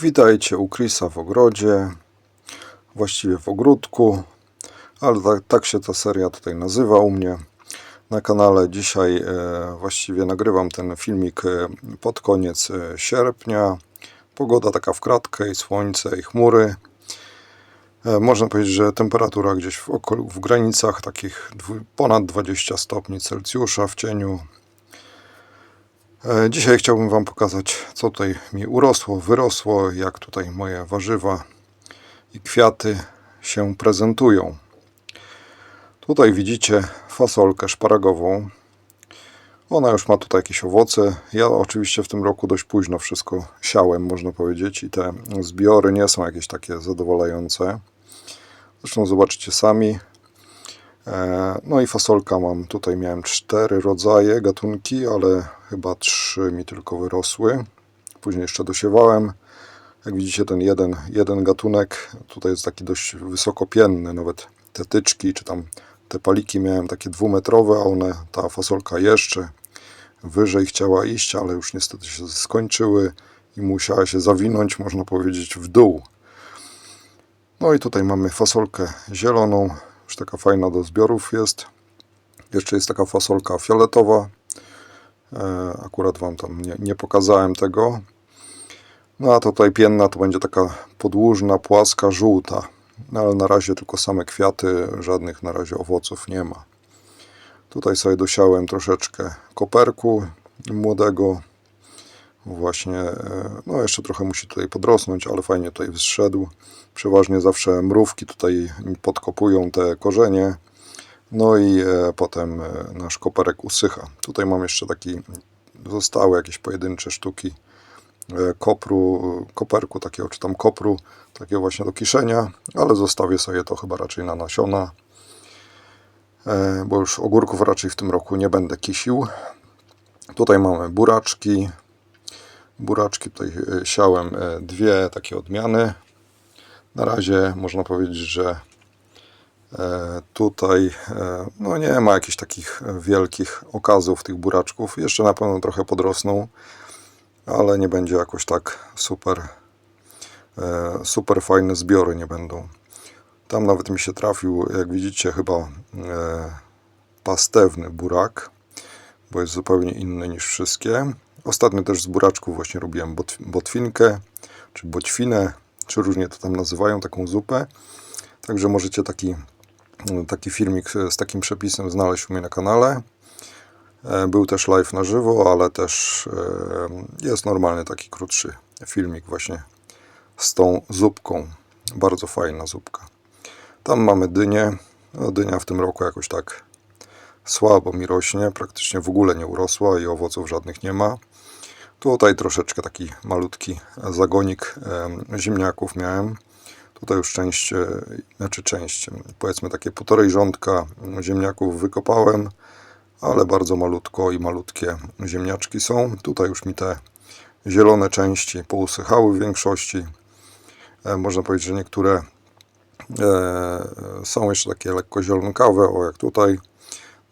Witajcie u Chrisa w ogrodzie, właściwie w ogródku, ale tak, tak się ta seria tutaj nazywa u mnie na kanale. Dzisiaj e, właściwie nagrywam ten filmik e, pod koniec e, sierpnia. Pogoda taka w kratkę i słońce i chmury. E, Można powiedzieć, że temperatura gdzieś w, okol- w granicach takich dwu- ponad 20 stopni Celsjusza w cieniu. E, Dzisiaj chciałbym Wam pokazać, co tutaj mi urosło, wyrosło, jak tutaj moje warzywa i kwiaty się prezentują. Tutaj widzicie fasolkę szparagową. Ona już ma tutaj jakieś owoce. Ja oczywiście w tym roku dość późno wszystko siałem, można powiedzieć, i te zbiory nie są jakieś takie zadowalające. Zresztą zobaczycie sami. E, No i fasolka mam, tutaj miałem cztery rodzaje, gatunki, ale chyba trzy mi tylko wyrosły. Później jeszcze dosiewałem. Jak widzicie ten jeden, jeden gatunek tutaj jest taki dość wysokopienny, nawet te tyczki czy tam te paliki miałem takie dwumetrowe, a one, ta fasolka jeszcze wyżej chciała iść, ale już niestety się skończyły i musiała się zawinąć, można powiedzieć, w dół. No i tutaj mamy fasolkę zieloną, już taka fajna do zbiorów jest. Jeszcze jest taka fasolka fioletowa. E, Akurat Wam tam nie, nie pokazałem tego. No a tutaj pienna to będzie taka podłużna, płaska, żółta. No ale na razie tylko same kwiaty, żadnych na razie owoców nie ma. Tutaj sobie dosiałem troszeczkę koperku młodego. Właśnie, e, no jeszcze trochę musi tutaj podrosnąć, ale fajnie tutaj zszedł. Przeważnie zawsze mrówki tutaj podkopują te korzenie. No i e, potem e, nasz koperek usycha. Tutaj mam jeszcze taki, zostały jakieś pojedyncze sztuki kopru, koperku takiego, czy tam kopru, takiego właśnie do kiszenia, ale zostawię sobie to chyba raczej na nasiona, bo już ogórków raczej w tym roku nie będę kisił. Tutaj mamy buraczki. Buraczki tutaj e, siałem e, dwie takie odmiany. Na razie można powiedzieć, że e, tutaj no nie ma jakichś takich wielkich okazów tych buraczków. Jeszcze na pewno trochę podrosną, ale nie będzie jakoś tak super, super fajne zbiory nie będą. Tam nawet mi się trafił, jak widzicie, chyba pastewny burak, bo jest zupełnie inny niż wszystkie. Ostatnio też z buraczków właśnie robiłem bot, botwinkę, czy boćwinę, czy różnie to tam nazywają, taką zupę. Także możecie taki, taki filmik z takim przepisem znaleźć u mnie na kanale. E, Był też live na żywo, ale też e, jest normalny taki krótszy filmik właśnie z tą zupką. Bardzo fajna zupka. Tam mamy dynię. No, dynia w tym roku jakoś tak słabo mi rośnie, praktycznie w ogóle nie urosła i owoców żadnych nie ma. Tutaj troszeczkę taki malutki zagonik em, ziemniaków miałem. Tutaj już część, e, znaczy część, powiedzmy takie półtorej rządka ziemniaków wykopałem, ale bardzo malutko i malutkie ziemniaczki są. Tutaj już mi te zielone części pousychały w większości. E, Można powiedzieć, że niektóre e, są jeszcze takie lekko zielonkawe, o jak tutaj.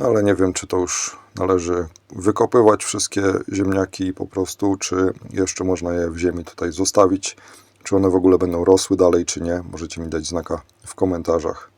No ale nie wiem, czy to już należy wykopywać wszystkie ziemniaki po prostu, czy jeszcze można je w ziemi tutaj zostawić. Czy one w ogóle będą rosły dalej, czy nie. Możecie mi dać znaka w komentarzach,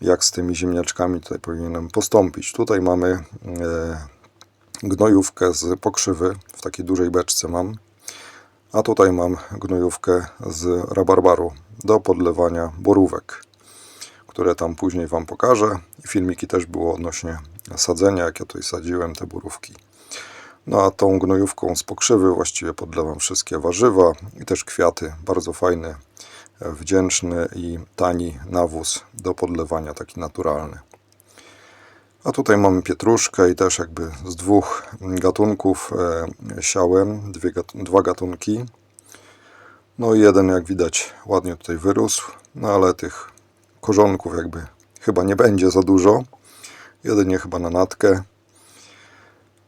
jak z tymi ziemniaczkami tutaj powinienem postąpić. Tutaj mamy e, gnojówkę z pokrzywy, w takiej dużej beczce mam. A tutaj mam gnojówkę z rabarbaru do podlewania borówek które tam później Wam pokażę. Filmiki też było odnośnie sadzenia, jak ja tutaj sadziłem te borówki. No a tą gnojówką z pokrzywy właściwie podlewam wszystkie warzywa i też kwiaty. Bardzo fajny, e, wdzięczny i tani nawóz do podlewania, taki naturalny. A tutaj mamy pietruszkę i też jakby z dwóch gatunków e, siałem, dwie, dwa gatunki. No i jeden jak widać ładnie tutaj wyrósł, no ale tych korzonków jakby chyba nie będzie za dużo. Jedynie chyba na natkę.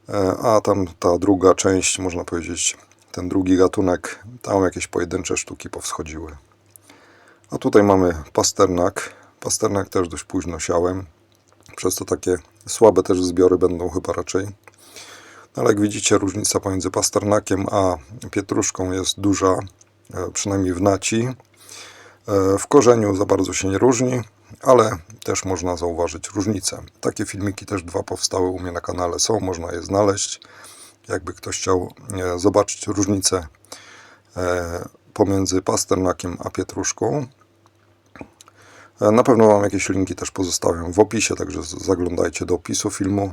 E, A tam ta druga część, można powiedzieć, ten drugi gatunek, tam jakieś pojedyncze sztuki powschodziły. A tutaj mamy pasternak. Pasternak też dość późno siałem. Przez to takie słabe też zbiory będą chyba raczej. No ale jak widzicie, różnica pomiędzy pasternakiem a pietruszką jest duża. e, przynajmniej w naci. E, W korzeniu za bardzo się nie różni, ale też można zauważyć różnicę. Takie filmiki też dwa powstały u mnie na kanale są, można je znaleźć. Jakby ktoś chciał e, zobaczyć różnicę e, pomiędzy pasternakiem a pietruszką. Na pewno Wam jakieś linki też pozostawiam w opisie, także zaglądajcie do opisu filmu.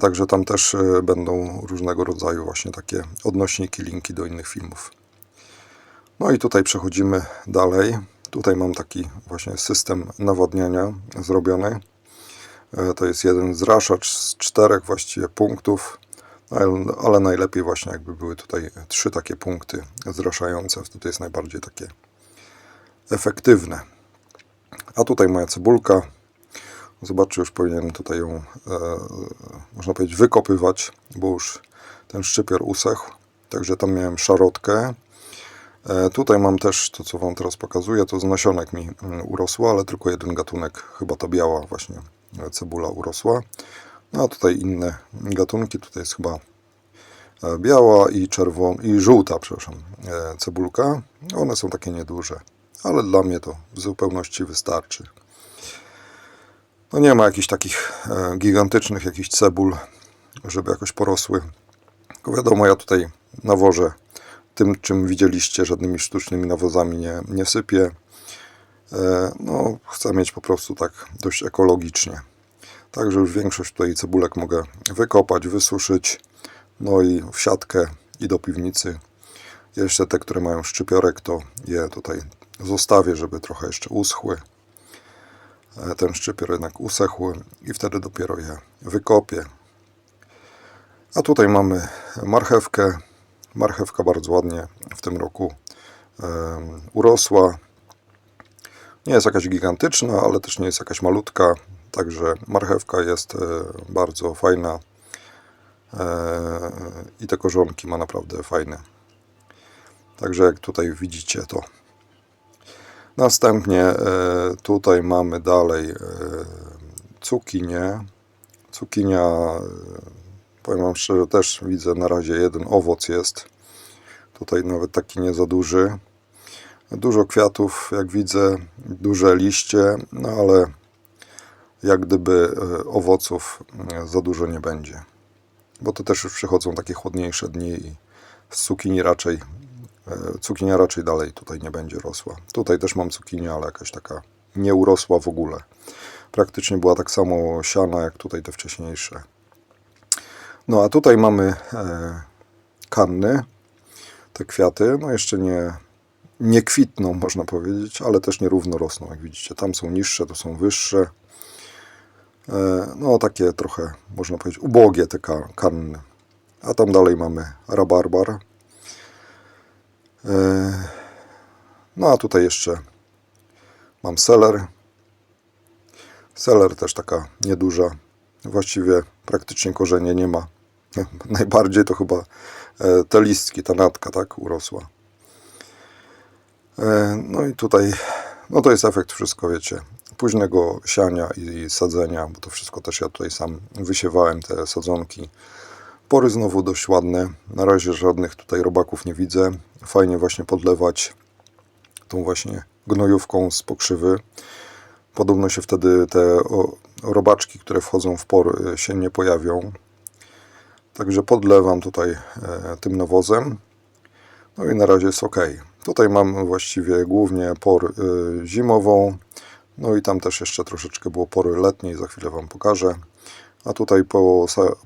Także tam też będą różnego rodzaju właśnie takie odnośniki, linki do innych filmów. No i tutaj przechodzimy dalej. Tutaj mam taki właśnie system nawadniania zrobiony. E, To jest jeden zraszacz z czterech właściwie punktów, ale, ale najlepiej właśnie jakby były tutaj trzy takie punkty zraszające. Wtedy jest najbardziej takie efektywne. A tutaj moja cebulka. Zobaczcie, już powinienem tutaj ją, e, można powiedzieć, wykopywać, bo już ten szczypior usechł. Także tam miałem szarotkę. E, tutaj mam też to, co Wam teraz pokazuję, to z nasionek mi mm, urosło, ale tylko jeden gatunek, chyba ta biała właśnie e, cebula urosła. No a tutaj inne gatunki, tutaj jest chyba e, biała i czerwona, i żółta, przepraszam, cebulka. One są takie nieduże, ale dla mnie to w zupełności wystarczy. No nie ma jakichś takich gigantycznych jakichś cebul, żeby jakoś porosły. Tylko wiadomo, ja tutaj nawożę tym, czym widzieliście, żadnymi sztucznymi nawozami nie, nie. E, No, chcę mieć po prostu tak dość ekologicznie. Także już większość tutaj cebulek mogę wykopać, wysuszyć, no i w siatkę i do piwnicy. Jeszcze te, które mają szczypiorek, to je tutaj zostawię, żeby trochę jeszcze uschły. E, Ten szczypior jednak usechł i wtedy dopiero je wykopię. A tutaj mamy marchewkę. Marchewka bardzo ładnie w tym roku urosła. Nie jest jakaś gigantyczna, ale też nie jest jakaś malutka. Także marchewka jest e, bardzo fajna. E, I te korzonki ma naprawdę fajne. Także jak tutaj widzicie to. Następnie e, tutaj mamy dalej cukinię. Cukinia, powiem Wam szczerze, też widzę na razie jeden owoc jest. Tutaj nawet taki nie za duży. Dużo kwiatów, jak widzę, duże liście, no ale jak gdyby e, owoców e, za dużo nie będzie. Bo to też już przychodzą takie chłodniejsze dni i z cukinii raczej E, Cukinia raczej dalej tutaj nie będzie rosła. Tutaj też mam cukinię, ale jakaś taka nie urosła w ogóle. Praktycznie była tak samo siana, jak tutaj te wcześniejsze. No a tutaj mamy e, kanny, te kwiaty. No jeszcze nie, nie kwitną, można powiedzieć, ale też nierówno rosną, jak widzicie. Tam są niższe, tu są wyższe. E, no takie trochę, można powiedzieć, ubogie te ka- kanny. A tam dalej mamy rabarbar. E, No a tutaj jeszcze mam seler. Seler też taka nieduża. Właściwie praktycznie korzenie nie ma. Najbardziej to chyba e, te listki, ta natka, tak, urosła. E, No i tutaj, no to jest efekt wszystko, wiecie, późnego siania i sadzenia, bo to wszystko też ja tutaj sam wysiewałem, te sadzonki. Pory znowu dość ładne. Na razie żadnych tutaj robaków nie widzę. Fajnie właśnie podlewać tą właśnie gnojówką z pokrzywy. Podobno się wtedy te robaczki, które wchodzą w por, y, się nie pojawią. Także podlewam tutaj e, tym nawozem. No i na razie jest ok. Tutaj mam właściwie głównie por y, zimową. No i tam też jeszcze troszeczkę było pory letniej, za chwilę Wam pokażę. A tutaj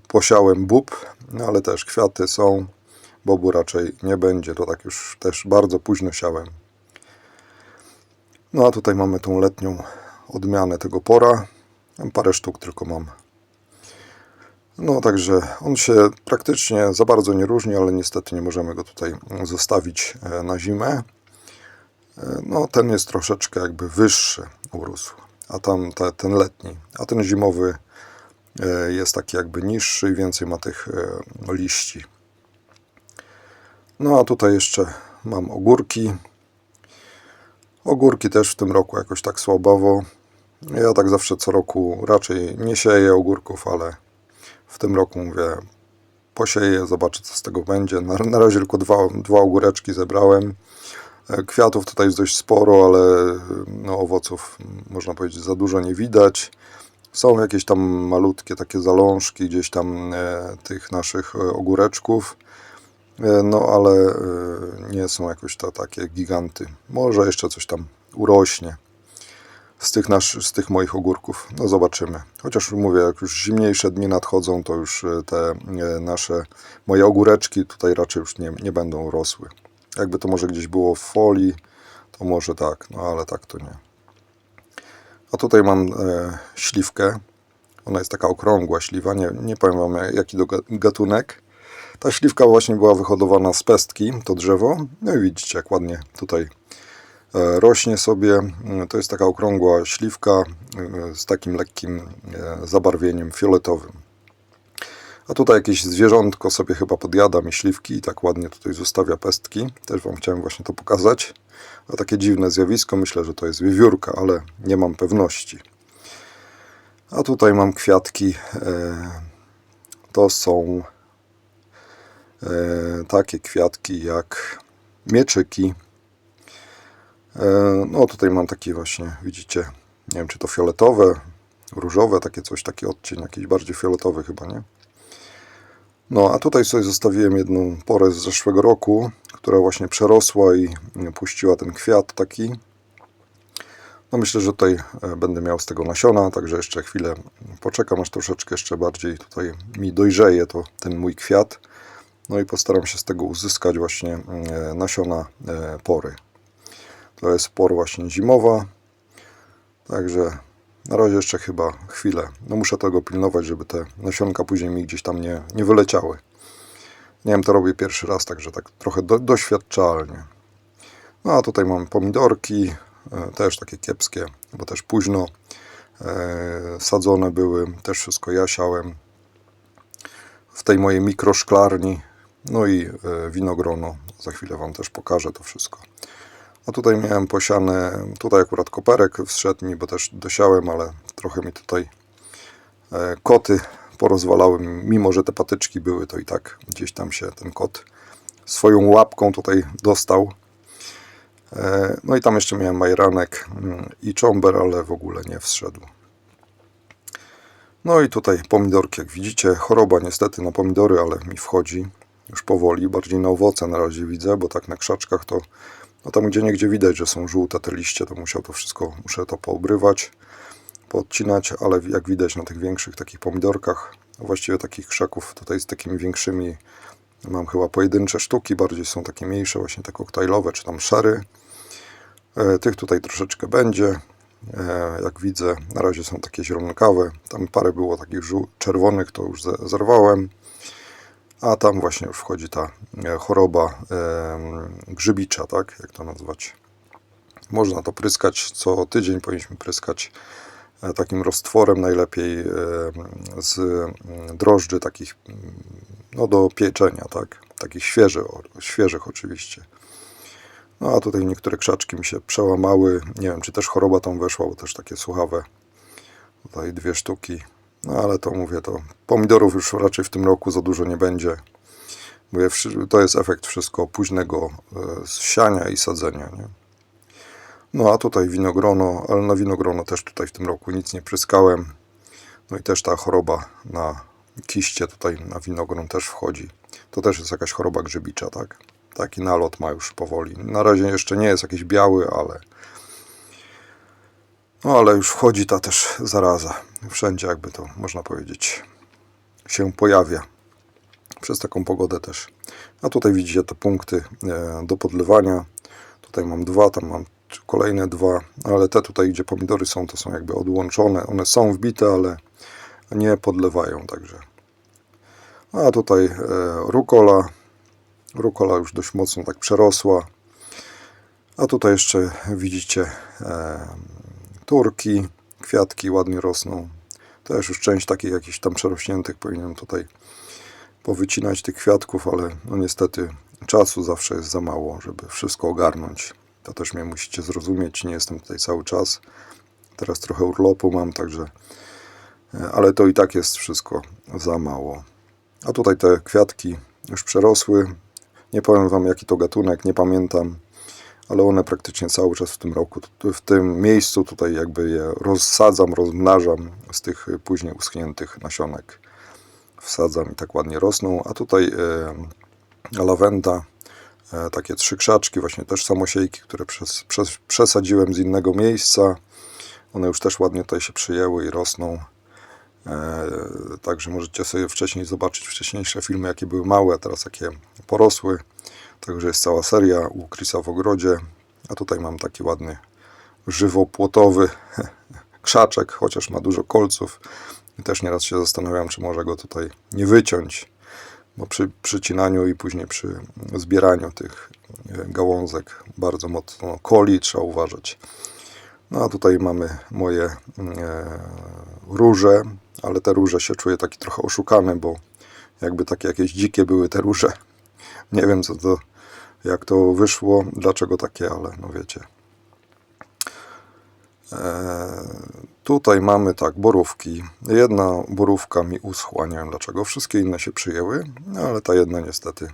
posiałem bób, no ale też kwiaty są. Bobu raczej nie będzie, to tak już też bardzo późno siałem. No a tutaj mamy tą letnią odmianę tego pora. Parę sztuk tylko mam. No także on się praktycznie za bardzo nie różni, ale niestety nie możemy go tutaj zostawić e, na zimę. E, No ten jest troszeczkę jakby wyższy urósł, a tam te, ten letni, a ten zimowy e, jest taki jakby niższy i więcej ma tych liści. No a tutaj jeszcze mam ogórki. Ogórki też w tym roku jakoś tak słabowo. Ja tak zawsze co roku raczej nie sieję ogórków, ale w tym roku mówię, posieję, zobaczę co z tego będzie. Na, na razie tylko dwa, dwa ogóreczki zebrałem. E, Kwiatów tutaj jest dość sporo, ale no, owoców m, można powiedzieć za dużo nie widać. Są jakieś tam malutkie takie zalążki gdzieś tam e, tych naszych e, ogóreczków. E, No ale e, nie są jakoś to takie giganty. Może jeszcze coś tam urośnie z tych, nasz, z tych moich ogórków. No zobaczymy. Chociaż mówię, jak już zimniejsze dni nadchodzą, to już e, te e, nasze, moje ogóreczki tutaj raczej już nie, nie będą rosły. Jakby to może gdzieś było w folii, to może tak, no ale tak to nie. A tutaj mam e, śliwkę. Ona jest taka okrągła śliwa, nie, nie powiem wam jaki ga- gatunek. Ta śliwka właśnie była wyhodowana z pestki, to drzewo. No i widzicie, jak ładnie tutaj rośnie sobie. Mm, To jest taka okrągła śliwka e, z takim lekkim e, zabarwieniem fioletowym. A tutaj jakieś zwierzątko sobie chyba podjada mi śliwki i tak ładnie tutaj zostawia pestki. Też Wam chciałem właśnie to pokazać. A takie dziwne zjawisko, myślę, że to jest wiewiórka, ale nie mam pewności. A tutaj mam kwiatki. e, To są e, takie kwiatki jak mieczyki. E, No tutaj mam takie właśnie, widzicie, nie wiem czy to fioletowe, różowe, takie coś, taki odcień, jakiś bardziej fioletowy chyba, nie? No, a tutaj sobie zostawiłem jedną porę z zeszłego roku, która właśnie przerosła i mm, puściła ten kwiat taki. No myślę, że tutaj e, będę miał z tego nasiona, także jeszcze chwilę poczekam, aż troszeczkę jeszcze bardziej tutaj mi dojrzeje to ten mój kwiat. No i postaram się z tego uzyskać właśnie e, nasiona e, pory. To jest pora właśnie zimowa, także na razie jeszcze chyba chwilę. No muszę tego pilnować, żeby te nasionka później mi gdzieś tam nie, nie wyleciały. Nie wiem, to robię pierwszy raz, także tak trochę do, doświadczalnie. No a tutaj mam pomidorki, e, też takie kiepskie, bo też późno e, sadzone były, też wszystko ja siałem w tej mojej mikroszklarni. No i e, winogrono, za chwilę Wam też pokażę to wszystko. A tutaj miałem posiane, tutaj akurat koperek wszedł mi, bo też dosiałem, ale trochę mi tutaj e, koty porozwalały, mimo że te patyczki były, to i tak gdzieś tam się ten kot swoją łapką tutaj dostał. E, No i tam jeszcze miałem majranek mm, i czomber, ale w ogóle nie wszedł. No i tutaj pomidorki, jak widzicie, choroba niestety na pomidory, ale mi wchodzi już powoli, bardziej na owoce na razie widzę, bo tak na krzaczkach to no tam gdzie niegdzie widać, że są żółte te liście, to musiał to wszystko, muszę to poobrywać, poodcinać, ale jak widać na tych większych takich pomidorkach, właściwie takich krzaków tutaj z takimi większymi mam chyba pojedyncze sztuki, bardziej są takie mniejsze, właśnie te koktajlowe czy tam szary. E, Tych tutaj troszeczkę będzie. E, Jak widzę, na razie są takie zielonkawe. Tam parę było takich czerwonych, to już ze- zerwałem. A tam właśnie już wchodzi ta e, choroba grzybicza, tak? Jak to nazwać? Można to pryskać co tydzień, powinniśmy pryskać e, takim roztworem, najlepiej z mm, drożdży takich mm, no, do pieczenia, tak? Takich świeży, świeżych oczywiście. No a tutaj niektóre krzaczki mi się przełamały. Nie wiem, czy też choroba tam weszła, bo też takie słuchawe. Tutaj dwie sztuki. No ale to mówię, to pomidorów już raczej w tym roku za dużo nie będzie. Wszy- to jest efekt wszystko późnego e, siania i sadzenia. Nie? No a tutaj winogrono, ale na winogrono też tutaj w tym roku nic nie pryskałem. No i też ta choroba na kiście tutaj na winogron też wchodzi. To też jest jakaś choroba grzybicza, tak? Taki nalot ma już powoli. Na razie jeszcze nie jest jakiś biały, ale no ale już wchodzi ta też zaraza. Wszędzie jakby to można powiedzieć się pojawia. Przez taką pogodę też. A tutaj widzicie te punkty e, do podlewania. Tutaj mam dwa, tam mam kolejne dwa, ale te tutaj, gdzie pomidory są, to są jakby odłączone. One są wbite, ale nie podlewają, także. A tutaj e, rukola. Rukola już dość mocno tak przerosła. A tutaj jeszcze widzicie e, turki, kwiatki ładnie rosną. Też już część takich jakichś tam przerośniętych powinienem tutaj powycinać tych kwiatków, ale no niestety czasu zawsze jest za mało, żeby wszystko ogarnąć. To też mnie musicie zrozumieć, nie jestem tutaj cały czas. Teraz trochę urlopu mam, także e, ale to i tak jest wszystko za mało. A tutaj te kwiatki już przerosły. Nie powiem Wam jaki to gatunek, nie pamiętam, ale one praktycznie cały czas w tym roku, w tym miejscu tutaj jakby je rozsadzam, rozmnażam z tych później uschniętych nasionek. Wsadzam i tak ładnie rosną. A tutaj e, lawenda, e, takie trzy krzaczki, właśnie też samosiejki, które przez, przez, przesadziłem z innego miejsca. One już też ładnie tutaj się przyjęły i rosną. Także możecie sobie wcześniej zobaczyć wcześniejsze filmy, jakie były małe, a teraz jakie porosły. Także jest cała seria u Chrisa w ogrodzie. A tutaj mam taki ładny, żywopłotowy krzaczek, chociaż ma dużo kolców. I też nieraz się zastanawiam, czy może go tutaj nie wyciąć, bo przy przycinaniu i później przy zbieraniu tych e, gałązek bardzo mocno koli, trzeba uważać. No a tutaj mamy moje e, róże, ale te róże się czuję taki trochę oszukany, bo jakby takie jakieś dzikie były te róże. Nie wiem co to, jak to wyszło, dlaczego takie, ale no wiecie. E, tutaj mamy tak, borówki. Jedna borówka mi uschła, nie wiem dlaczego. Wszystkie inne się przyjęły, no, ale ta jedna niestety.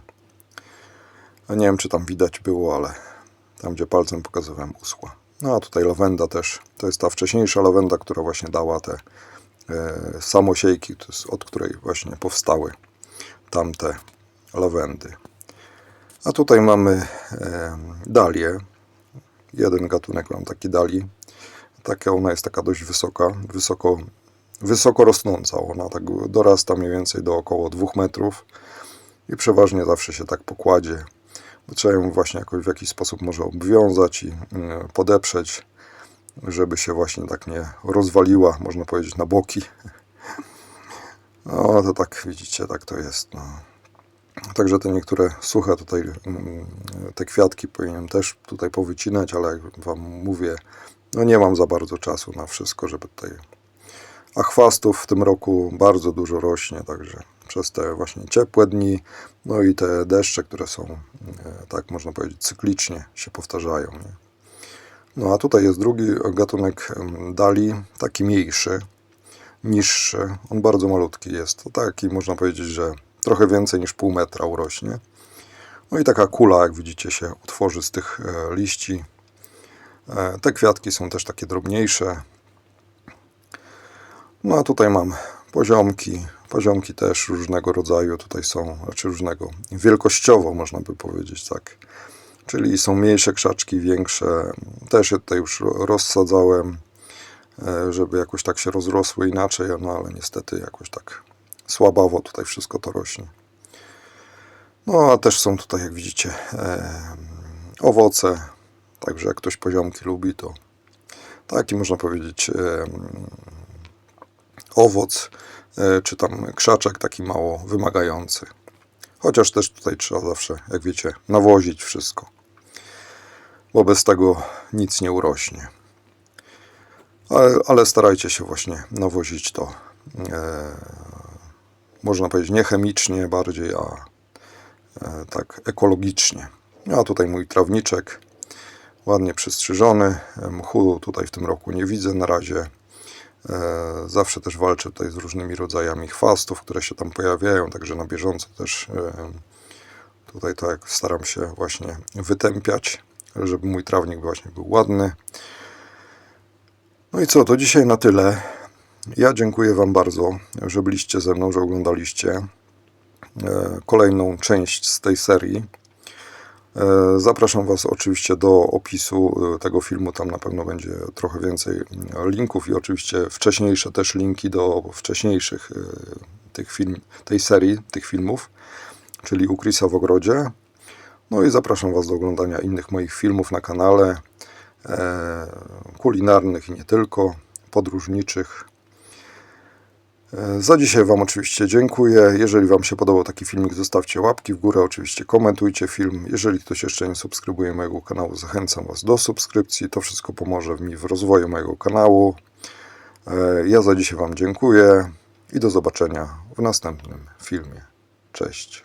Nie wiem czy tam widać było, ale tam gdzie palcem pokazywałem uschła. No a tutaj lawenda też. To jest ta wcześniejsza lawenda, która właśnie dała te e, samosiejki, od której właśnie powstały tamte lawendy. A tutaj mamy dalię. Jeden gatunek mam taki dali. Taka ona jest taka dość wysoka, wysoko, wysoko rosnąca. Ona tak dorasta mniej więcej do około 2 metrów i przeważnie zawsze się tak pokładzie. Trzeba ją właśnie jakoś w jakiś sposób może obwiązać i y, podeprzeć, żeby się właśnie tak nie rozwaliła, można powiedzieć, na boki. No to tak widzicie, tak to jest. No. Także te niektóre suche tutaj, mm, te kwiatki powinienem też tutaj powycinać, ale jak Wam mówię, no nie mam za bardzo czasu na wszystko, żeby tutaj... A chwastów w tym roku bardzo dużo rośnie, także przez te właśnie ciepłe dni, no i te deszcze, które są, e, tak można powiedzieć, cyklicznie się powtarzają. Nie? No a tutaj jest drugi gatunek dali, taki mniejszy, niższy, on bardzo malutki jest, to taki można powiedzieć, że trochę więcej niż pół metra urośnie. No i taka kula, jak widzicie, się utworzy z tych e, liści. E, Te kwiatki są też takie drobniejsze. No a tutaj mam poziomki. Poziomki też różnego rodzaju tutaj są, znaczy różnego, wielkościowo można by powiedzieć tak. Czyli są mniejsze krzaczki, większe. Też je tutaj już rozsadzałem, e, żeby jakoś tak się rozrosły inaczej, no ale niestety jakoś tak słabawo tutaj wszystko to rośnie. No a też są tutaj, jak widzicie, owoce. Także jak ktoś poziomki lubi, to taki można powiedzieć owoc, e, czy tam krzaczek taki mało wymagający. Chociaż też tutaj trzeba zawsze, jak wiecie, nawozić wszystko. Bo bez tego nic nie urośnie. Ale, ale starajcie się właśnie nawozić to, e, można powiedzieć, nie chemicznie bardziej, a e, tak ekologicznie. A tutaj mój trawniczek, ładnie przystrzyżony. Mchu tutaj w tym roku nie widzę na razie. E, Zawsze też walczę tutaj z różnymi rodzajami chwastów, które się tam pojawiają, także na bieżąco też e, tutaj tak staram się właśnie wytępiać, żeby mój trawnik właśnie był ładny. No i co, to dzisiaj na tyle. Ja dziękuję Wam bardzo, że byliście ze mną, że oglądaliście e, kolejną część z tej serii. E, Zapraszam Was oczywiście do opisu e, tego filmu. Tam na pewno będzie trochę więcej linków i oczywiście wcześniejsze też linki do wcześniejszych tych film, tej serii, tych filmów, czyli u Chrisa w ogrodzie. No i zapraszam Was do oglądania innych moich filmów na kanale, kulinarnych i nie tylko, podróżniczych. E, Za dzisiaj Wam oczywiście dziękuję. Jeżeli Wam się podobał taki filmik, zostawcie łapki w górę, oczywiście komentujcie film. Jeżeli ktoś jeszcze nie subskrybuje mojego kanału, zachęcam Was do subskrypcji. To wszystko pomoże mi w rozwoju mojego kanału. E, Ja za dzisiaj Wam dziękuję i do zobaczenia w następnym filmie. Cześć.